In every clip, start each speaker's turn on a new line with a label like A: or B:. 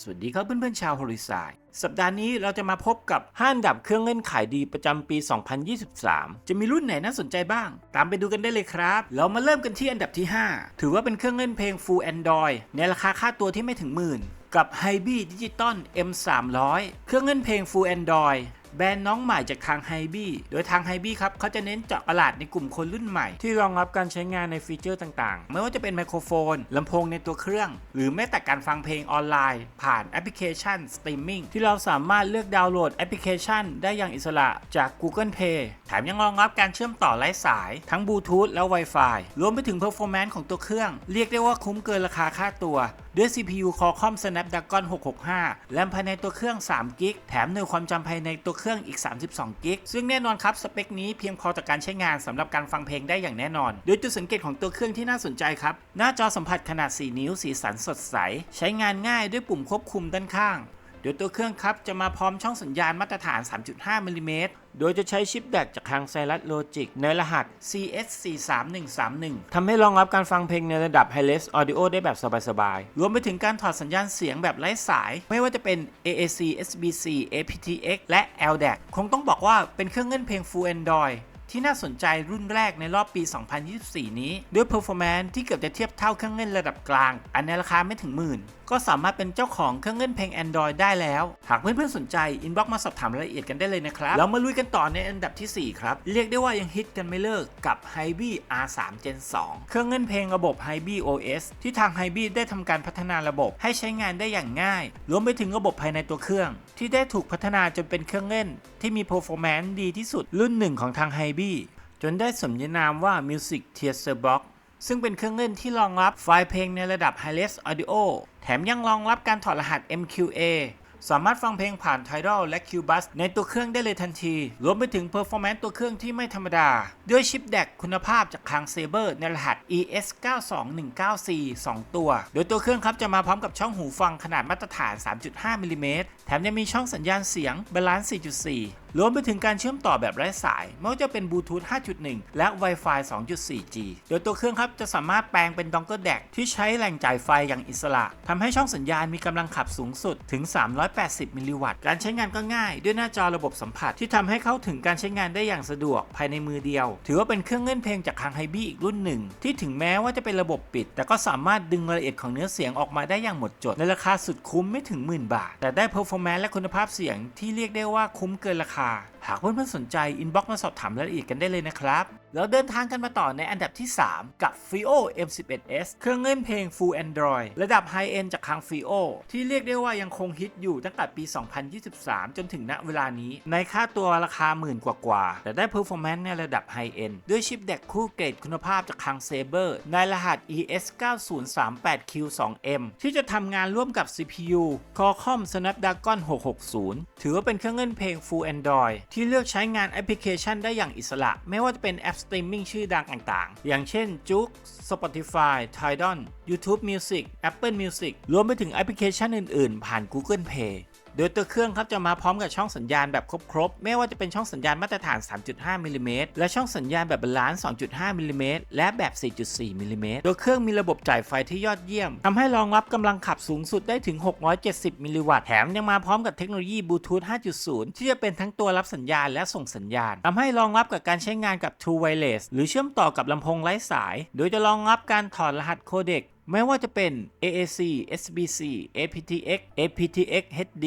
A: สวัสดีครับเพื่อนๆชาวฮอลิซายสัปดาห์นี้เราจะมาพบกับห้านดับเครื่องเล่นขายดีประจำปี 2023 จะมีรุ่นไหนน่าสนใจบ้าง ตามไปดูกันได้เลยครับ เรามาเริ่มกันที่อันดับที่ 5 ถือว่าเป็นเครื่องเล่นเพลง Full Android ในราคาค่าตัวที่ไม่ถึงหมื่น กับ h y b i Digital M300 เครื่องเล่นเพลง Full Android แบรนด์น้องใหม่จากทาง h y b i โดยทาง h y b i ครับเขาจะเน้นเจาะตลาดในกลุ่มคนรุ่นใหม่ ที่รองรับการใช้งานในฟีเจอร์ต่างๆ ไม่ว่าจะเป็นไมโครโฟนลำโพงในตัวเครื่อง หรือแม้แต่การฟังเพลงออนไลน์ ผ่านแอปพลิเคชันสตรีมมิ่งที่เราสามารถเลือกดาวน์โหลดแอปพลิเคชัน ได้อย่างอิสระจาก Google Play แถมยังรองรับการเชื่อมต่อไร้สาย ทั้งบลูทูธและ Wi-Fi รวมไปถึง performance ของตัวเครื่อง เรียกได้ว่าคุ้มเกินราคาค่าตัวด้วย CPU Qualcomm Snapdragon 665 แรมภายในตัวเครื่อง3กิกแถมหน่วยความจำภายในตัวเครื่องอีก32กิกซึ่งแน่นอนครับสเปคนี้เพียงพอต่อการใช้งานสำหรับการฟังเพลงได้อย่างแน่นอน โดยจุดสังเกตของตัวเครื่องที่น่าสนใจครับ หน้าจอสัมผัสขนาด 4 นิ้วสีสันสดใส ใช้งานง่ายด้วยปุ่มควบคุมด้านข้าง โดยตัวเครื่องครับจะมาพร้อมช่องสัญญาณมาตรฐาน 3.5มิลลิเมตรโดยจะใช้ชิปแบตจากทางไซรัสโลจิกในรหัส CS43131 ทำให้รองรับการฟังเพลงในระดับ Hi-Res Audio ได้แบบสบายๆ รวมไปถึงการถอดสัญญาณเสียงแบบไร้สาย ไม่ว่าจะเป็น AAC SBC aptX และ LDAC คงต้องบอกว่าเป็นเครื่องเล่นเพลง Full Android ที่น่าสนใจรุ่นแรกในรอบปี 2024 นี้ ด้วย performance ที่เกือบจะเทียบเท่าเครื่องเล่นระดับกลาง อันในราคาไม่ถึงหมื่น ก็สามารถเป็นเจ้าของเครื่องเล่นเพลง Android ได้แล้ว หากเพื่อนๆสนใจ inbox มาสอบถามรายละเอียดกันได้เลยนะครับเรามาลุยกันต่อในอันดับที่ 4 ครับ เรียกได้ว่ายังฮิตกันไม่เลิกกับ h y b e R3 Gen 2 เครื่องเล่นเพลงระบบ h y b e OS ที่ทาง h y b e ได้ทำการพัฒนาระบบให้ใช้งานได้อย่างง่าย รวมไปถึงระบบภายในตัวเครื่อง ที่ได้ถูกพัฒนาจนเป็นเครื่องเล่น ที่มี performance ดีที่สุดรุ่นหนึ่งของทาง h y b e จนได้สมญานามว่า Music Theater Box ซึ่งเป็นเครื่องเล่นที่รองรับไฟล์เพลงในระดับ Hi-Res Audio แถมยังรองรับการถอดรหัส MQA สามารถฟังเพลงผ่าน Tidal และ Qbus ในตัวเครื่องได้เลยทันที รวมไปถึง Performance ตัวเครื่องที่ไม่ธรรมดา ด้วยชิปแดกคุณภาพจากทาง Saber ในรหัส ES92194 2 ตัว โดยตัวเครื่องครับจะมาพร้อมกับช่องหูฟังขนาดมาตรฐาน 3.5 มิลลิเมตร แถมยังมีช่องสัญญาณเสียง Balance 4.4 รวมไปถึงการเชื่อมต่อแบบไร้สาย ไม่ว่าจะเป็นบลูทูธ 5.1 และ Wi-Fi 2.4G โดยตัวเครื่องครับจะสามารถแปลงเป็นดองเกิลแดกที่ใช้แหล่งจ่ายไฟอย่างอิสระทำให้ช่องสัญญาณมีกำลังขับสูงสุดถึง 380 มิลลิวัตต์ การใช้งานก็ง่ายด้วยหน้าจอระบบสัมผัสที่ทำให้เข้าถึงการใช้งานได้อย่างสะดวกภายในมือเดียว ถือว่าเป็นเครื่องเล่นเพลงจากทางไฮบี้อีกรุ่นหนึ่ง ที่ถึงแม้ว่าจะเป็นระบบปิด แต่ก็สามารถดึงรายละเอียดของเนื้อเสียงออกมาได้อย่างหมดจดในราคาสุดคุ้มไม่ถึงหมื่นบาท แต่ได้ performance และคุณภาพเสียงที่เรียกได้ว่าคุ้มเกินราคาค่ะ หากเพื่อนๆสนใจ inbox มาสอบถามรายละเอียดกันได้เลยนะครับ แล้วเดินทางกันมาต่อในอันดับที่ 3 กับ Fio M11s เครื่องเล่นเพลง Full Android ระดับ High End จากทาง Fio ที่เรียกได้ว่ายังคงฮิตอยู่ตั้งแต่ปี 2023 จนถึงณเวลานี้ ในค่าตัวราคาหมื่นกว่าๆ แต่ได้ Performance ในระดับ High End ด้วยชิปเด็กคู่เกรดคุณภาพจากทาง Saber ในรหัส ES9038Q2M ที่จะทำงานร่วมกับ CPU Qualcomm Snapdragon 660 ถือว่าเป็นเครื่องเล่นเพลง Full Android ที่เลือกใช้งานแอปพลิเคชันได้อย่างอิสระ ไม่ว่าจะเป็นแอปสตรีมมิ่งชื่อดังต่างๆ อย่างเช่น j o o x Spotify Tidal YouTube Music Apple Music รวมไปถึงแอปพลิเคชันอื่นๆ ผ่าน Google Play โดยตัวเครื่องครับจะมาพร้อมกับช่องสัญญาณแบบครบๆ ไม่ว่าจะเป็นช่องสัญญาณมาตรฐาน 3.5มิลลิเมตรและช่องสัญญาณแบบบาลานซ์ 2.5มิลลิเมตรและแบบ 4.4มิลลิเมตรตัวเครื่องมีระบบจ่ายไฟที่ยอดเยี่ยมทำให้รองรับกำลังขับสูงสุดได้ถึง 670 มิลลิวัตต์ แถมยังมาพร้อมกับเทคโนโลยีบลูทูธ 5.0 ที่จะเป็นทั้งตัวรับสัญญาณและส่งสัญญาณทำให้รองรับกับการใช้งานกับ True Wireless หรือเชื่อมต่อกับลำโพงไร้สาย โดยจะรองรับการถอดรหัสโคเดก ไม่ว่าจะเป็น AAC, SBC, aptX, aptX HD,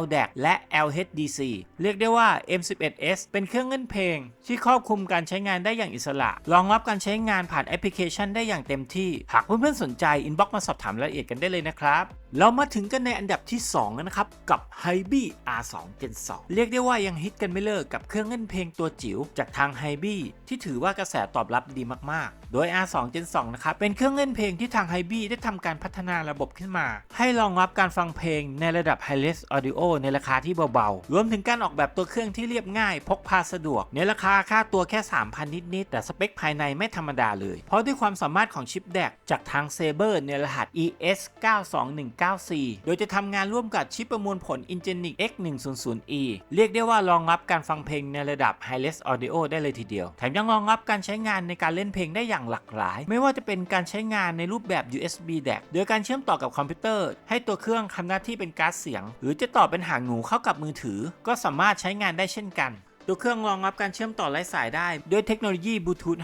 A: LDAC และ LHDC เรียกได้ว่า M11s เป็นเครื่องเล่นเพลง ที่ครอบคลุมการใช้งานได้อย่างอิสระ รองรับการใช้งานผ่านแอปพลิเคชันได้อย่างเต็มที่ หากเพื่อนๆสนใจ inbox มาสอบถามรายละเอียดกันได้เลยนะครับ เรามาถึงกันในอันดับที่ 2 นะครับ กับ h y b e R2 Gen 2 เรียกได้ว่ายังฮิตกันไม่เลิกกับเครื่องเล่นเพลงตัวจิ๋วจากทาง h y b e ที่ถือว่ากระแสตอบรับดีมากๆ โดย R2 Gen 2 นะครับ เป็นเครื่องเล่นเพลงที่ทาง h y b e ได้ทำการพัฒนาระบบขึ้นมา ให้รองรับการฟังเพลงในระดับ Hi-Res Audio ในราคาที่เบาๆ รวมถึงการออกแบบตัวเครื่องที่เรียบง่าย พกพาสะดวก ในราคาค่าตัวแค่ 3,000 นิดๆแต่สเปคภายในไม่ธรรมดาเลย เพราะด้วยความสามารถของชิปแดกจากทาง Saber ในรหัส ES9219 10.9C โดยจะทำงานร่วมกับชิปประมวลผล Ingenic X100E เรียกได้ว่ารองรับการฟังเพลงในระดับ Hi-Res Audio ได้เลยทีเดียว แถมยังรองรับการใช้งานในการเล่นเพลงได้อย่างหลากหลาย ไม่ว่าจะเป็นการใช้งานในรูปแบบ USB DAC โดยการเชื่อมต่อกับคอมพิวเตอร์ ให้ตัวเครื่องทำหน้าที่เป็นการ์ดเสียง หรือจะต่อเป็นหางหนูเข้ากับมือถือ ก็สามารถใช้งานได้เช่นกัน ตัวเครื่องรองรับการเชื่อมต่อไร้สายได้ ด้วยเทคโนโลยีบลูทูธ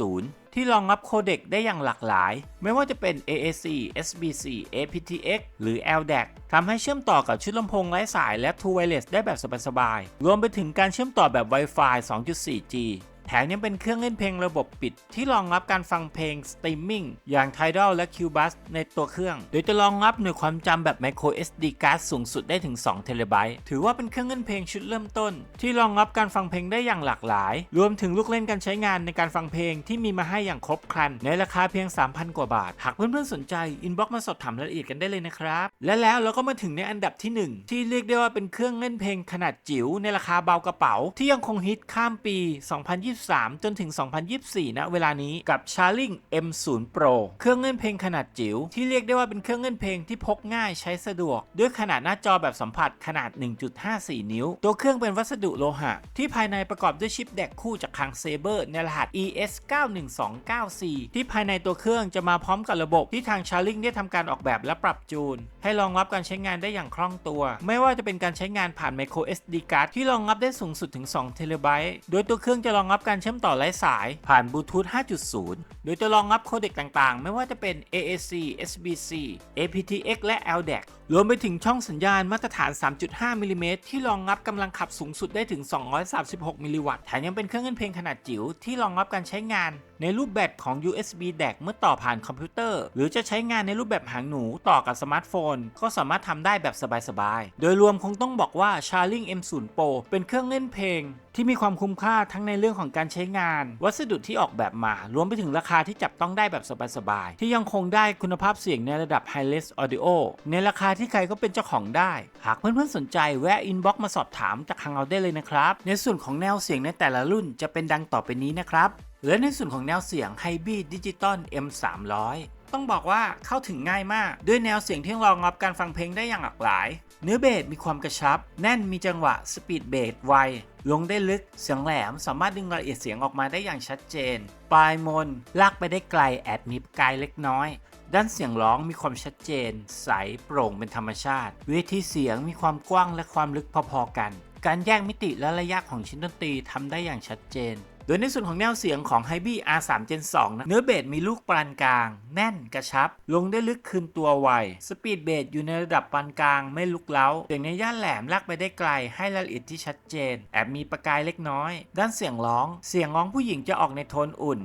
A: 5.0 ที่รองรับโคเด็กได้อย่างหลากหลาย ไม่ว่าจะเป็น AAC, SBC, aptX หรือ LDAC ทำให้เชื่อมต่อกับชุดลำโพงไร้สายและ True Wireless ได้แบบสบายๆ รวมไปถึงการเชื่อมต่อแบบ Wi-Fi 2.4G แถมยังเป็นเครื่องเล่นเพลงระบบปิด ที่รองรับการฟังเพลงสตรีมมิ่งอย่าง Tidal และ Qbus ในตัวเครื่อง โดยจะรองรับหน่วยความจำแบบ Micro SD card สูงสุดได้ถึง2 t b ถือว่าเป็นเครื่องเล่นเพลงชุดเริ่มต้น ที่รองรับการฟังเพลงได้อย่างหลากหลาย รวมถึงลูกเล่นการใช้งานในการฟังเพลงที่มีมาให้อย่างครบครัน ในราคาเพียง 3,000 กว่าบาท หากเพื่อนๆสนใจอินบ็อกมาสอบถามรายละเอียดกันได้เลยนะครับ และแล้วเราก็มาถึงในอันดับที่ 1 ที่เรียกได้ว่าเป็นเครื่องเล่นเพลงขนาดจิ๋วในราคาเบากระเป๋า ที่ยังคงฮิตข้ามปี2023 จนถึง 2024 ณ เวลานี้กับ Charling M0 Pro เครื่องเล่นเพลงขนาดจิ๋วที่เรียกได้ว่าเป็นเครื่องเล่นเพลงที่พกง่ายใช้สะดวก ด้วยขนาดหน้าจอแบบสัมผัสขนาด 1.54 นิ้ว ตัวเครื่องเป็นวัสดุโลหะ ที่ภายในประกอบด้วยชิปแดกคู่จากทาง Saber ในรหัส ES91294 ที่ภายในตัวเครื่องจะมาพร้อมกับระบบที่ทาง Charling ได้ทำการออกแบบและปรับจูน ให้รองรับการใช้งานได้อย่างคล่องตัว ไม่ว่าจะเป็นการใช้งานผ่าน Micro SD card ที่รองรับได้สูงสุดถึง2 t b โดยตัวเครื่องจะรองรับการเชื่อมต่อไร้สายผ่านบลูทูธ 5.0โดยจะรองรับโคเด็กต่างๆ ไม่ว่าจะเป็น AAC, SBC, aptX และ LDAC รวมไปถึงช่องสัญญาณมาตรฐาน 3.5 มิลลิเมตรที่รองรับกำลังขับสูงสุดได้ถึง 236 มิลลิวัตต์แถมยังเป็นเครื่องเล่นเพลงขนาดจิ๋วที่รองรับการใช้งาน ในรูปแบบของ USB DAC เมื่อต่อผ่านคอมพิวเตอร์ หรือจะใช้งานในรูปแบบหางหนูต่อกับสมาร์ทโฟน ก็สามารถทำได้แบบสบายๆ โดยรวมคงต้องบอกว่า Charling M0 Pro เป็นเครื่องเล่นเพลง ที่มีความคุ้มค่าทั้งในเรื่องของการใช้งาน วัสดุที่ออกแบบมา รวมไปถึงราคาที่จับต้องได้แบบสบายๆ ที่ยังคงได้คุณภาพเสียงในระดับ Hi-Res Audio ในราคาที่ใครก็เป็นเจ้าของได้ หากเพื่อนๆสนใจแวะอินบ็อกมาสอบถามจากทางเราได้เลยนะครับ ในส่วนของแนวเสียงในแต่ละรุ่นจะเป็นดังต่อไปนี้นะครับและในส่วนของแนวเสียง h y b r i d Digital M300 ต้องบอกว่าเข้าถึงง่ายมาก ด้วยแนวเสียงที่รองรับการฟังเพลงได้อย่างหลากหลาย เนื้อเบสมีความกระชับ แน่นมีจังหวะสปีดเบสไวลงได้ลึกเสียงแหลมสามารถดึงรายละเอียดเสียงออกมาได้อย่างชัดเจน ปลายมนลากไปได้ไกลแอดมีประกายเล็กน้อย ด้านเสียงร้องมีความชัดเจน ใสโปร่งเป็นธรรมชาติเวทีเสียงมีความกว้างและความลึกพอๆกัน การแยกมิติและระยะของชิ้นดนตรีทำได้อย่างชัดเจน โดยในส่วนของแนวเสียงของ h y b r i R3 Gen 2นะเนื้อเบสมีลูกปานกลาง แน่นกระชับ ลงได้ลึกคืนตัวไว สปีดเบสอยู่ในระดับปานกลางไม่ลุกเล้า เสียงในย่านแหลมลากไปได้ไกล ให้รายละเอียดที่ชัดเจน แอบมีประกายเล็กน้อย ด้านเสียงร้อง เสียงร้องผู้หญิงจะออกในโทนอุ่น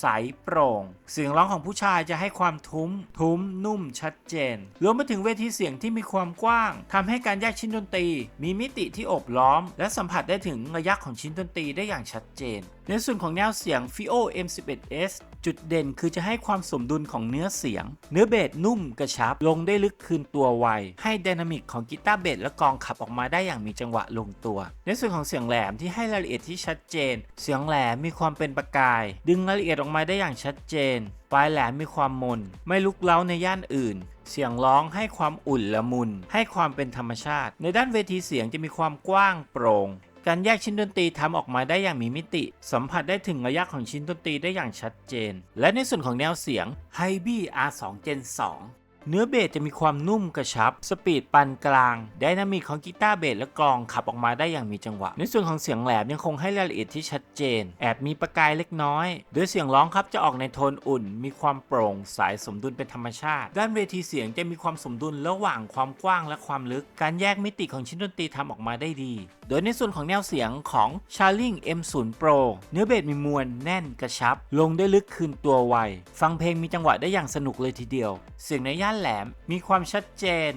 A: ใสโปร่ง เสียงร้องของผู้ชายจะให้ความทุ้ม ทุ้มนุ่มชัดเจน รวมไปถึงเวทีเสียงที่มีความกว้างทำให้การแยกชิ้นดนตรี มีมิติที่อบล้อม และสัมผัสได้ถึงระยะของชิ้นดนตรีได้อย่างชัดเจน ในส่วนของแนวเสียง FIO M11S จุดเด่นคือจะให้ความสมดุลของเนื้อเสียง เนื้อเบสนุ่มกระชับ ลงได้ลึกคืนตัวไว ให้ไดนามิกของกีตาร์เบสและกองขับออกมาได้อย่างมีจังหวะลงตัว ในส่วนของเสียงแหลมที่ให้รายละเอียดที่ชัดเจน เสียงแหลมมีความเป็นประกาย ดึงรายละเอียดออกมาได้อย่างชัดเจน ปลายแหลมมีความมน ไม่ลุกเล้าในย่านอื่นเสียงร้องให้ความอุ่นละมุน ให้ความเป็นธรรมชาติ ในด้านเวทีเสียงจะมีความกว้างโปร่ง การแยกชิ้นดนตรีทำออกมาได้อย่างมีมิติ สัมผัสได้ถึงระยะของชิ้นดนตรีได้อย่างชัดเจน และในส่วนของแนวเสียง h y b r i R2 Gen 2 เนื้อเบสจะมีความนุ่มกระชับ สปีดปานกลางไดนามิกของกีตาร์เบสและกลองขับออกมาได้อย่างมีจังหวะ ในส่วนของเสียงแหลมยังคงให้รายละเอียดที่ชัดเจน แอบมีประกายเล็กน้อย โดยเสียงร้องครับจะออกในโทนอุ่น มีความโปร่งสายสมดุลเป็นธรรมชาติ ด้านเวทีเสียงจะมีความสมดุลระหว่างความกว้างและความลึก การแยกมิติของชิ้นดนตรีทำออกมาได้ดี โดยในส่วนของแนวเสียงของ Charling M0 Pro เนื้อเบสมีมวลแน่นกระชับ ลงได้ลึกคืนตัวไว ฟังเพลงมีจังหวะได้อย่างสนุกเลยทีเดียว เสียงในย่านแหลม มีความชัดเจน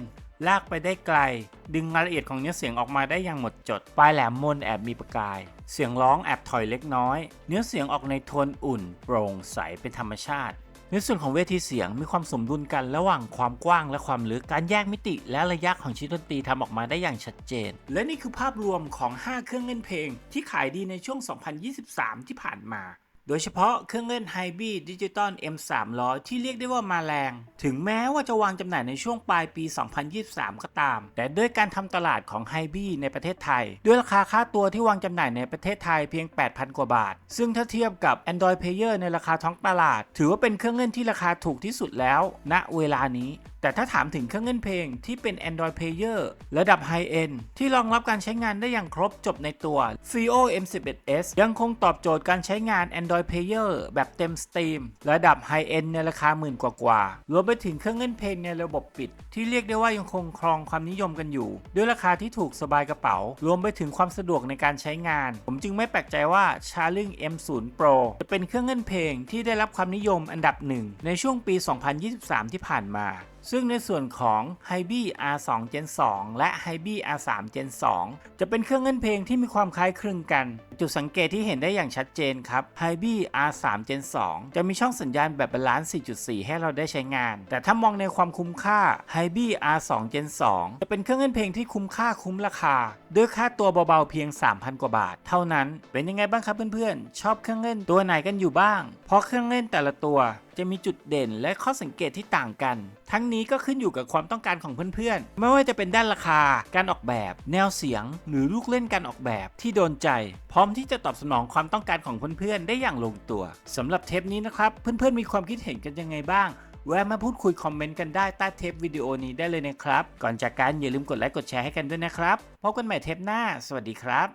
A: ลากไปได้ไกล ดึงรายละเอียดของเนื้อเสียงออกมาได้อย่างหมดจด ปลายแหลมมนแอบมีประกาย เสียงร้องแอบถอยเล็กน้อย เนื้อเสียงออกในโทนอุ่น โปร่งใสเป็นธรรมชาติในส่วนของเวทีเสียงมีความสมดุลกันระหว่างความกว้างและความลึก การแยกมิติและระยะของชิ้นดนตรีทำออกมาได้อย่างชัดเจน และนี่คือภาพรวมของ 5 เครื่องเล่นเพลง ที่ขายดีในช่วง 2023 ที่ผ่านมา โดยเฉพาะเครื่องเล่น h y b r i d Digital M 3 0 0 ที่เรียกได้ว่ามาแรง ถึงแม้ว่าจะวางจำหน่ายในช่วงปลายปี 2023 ก็ตาม แต่ด้วยการทำตลาดของ h y b r i ในประเทศไทย ด้วยราคาค่าตัวที่วางจำหน่ายในประเทศไทยเพียง 8,000 กว่าบาท ซึ่งถ้าเทียบกับ Android Player ในราคาท้องตลาด ถือว่าเป็นเครื่องเล่นที่ราคาถูกที่สุดแล้วณเวลานี้ แต่ถ้าถามถึงเครื่องเล่นเพลงที่เป็น Android Player ระดับ High End ที่รองรับการใช้งานได้อย่างครบจบในตัว Fio M11s ยังคงตอบโจทย์การใช้งาน Android Player แบบเต็มสตรีมระดับ High End ในราคาหมื่นกว่าๆรวมไปถึงเครื่องเล่นเพลงในระบบปิด ที่เรียกได้ว่ายังคงครองความนิยมกันอยู่ ด้วยราคาที่ถูกสบายกระเป๋า รวมไปถึงความสะดวกในการใช้งาน ผมจึงไม่แปลกใจว่า Charling M0 Pro จะเป็นเครื่องเล่นเพลงที่ได้รับความนิยมอันดับหนึ่งในช่วงปี 2023 ที่ผ่านมา ซึ่งในส่วนของ h y b r i R2 Gen 2 และ h y b r i R3 Gen 2 จะเป็นเครื่องเล่นเพลงที่มีความคล้ายคลึงกัน จุดสังเกตที่เห็นได้อย่างชัดเจนครับ h y b r i R3 Gen 2 จะมีช่องสัญญาณแบบบาลานซ์ 4.4 ให้เราได้ใช้งาน แต่ถ้ามองในความคุ้มค่า h y b r i R2 Gen 2 จะเป็นเครื่องเล่นเพลงที่คุ้มค่าคุ้มราคา ด้วยค่าตัวเบาๆเพียง 3,000 กว่าบาท เท่านั้น เป็นยังไงบ้างครับเพื่อนๆ ชอบเครื่องเล่นตัวไหนกันอยู่บ้าง เพราะเครื่องเล่นแต่ละตัวจะมีจุดเด่นและข้อสังเกตที่ต่างกัน ทั้งนี้ก็ขึ้นอยู่กับความต้องการของเพื่อนๆ ไม่ว่าจะเป็นด้านราคา การออกแบบ แนวเสียง หรือลูกเล่นการออกแบบที่โดนใจ พร้อมที่จะตอบสนองความต้องการของเพื่อนๆ ได้อย่างลงตัวสำหรับเทปนี้นะครับ เพื่อนๆ มีความคิดเห็นกันยังไงบ้างแวะมาพูดคุยคอมเมนต์กันได้ใต้เทปวิดีโอนี้ได้เลยนะครับ ก่อนจากกันอย่าลืมกดไลค์กดแชร์ให้กันด้วยนะครับ พบกันใหม่เทปหน้า สวัสดีครับ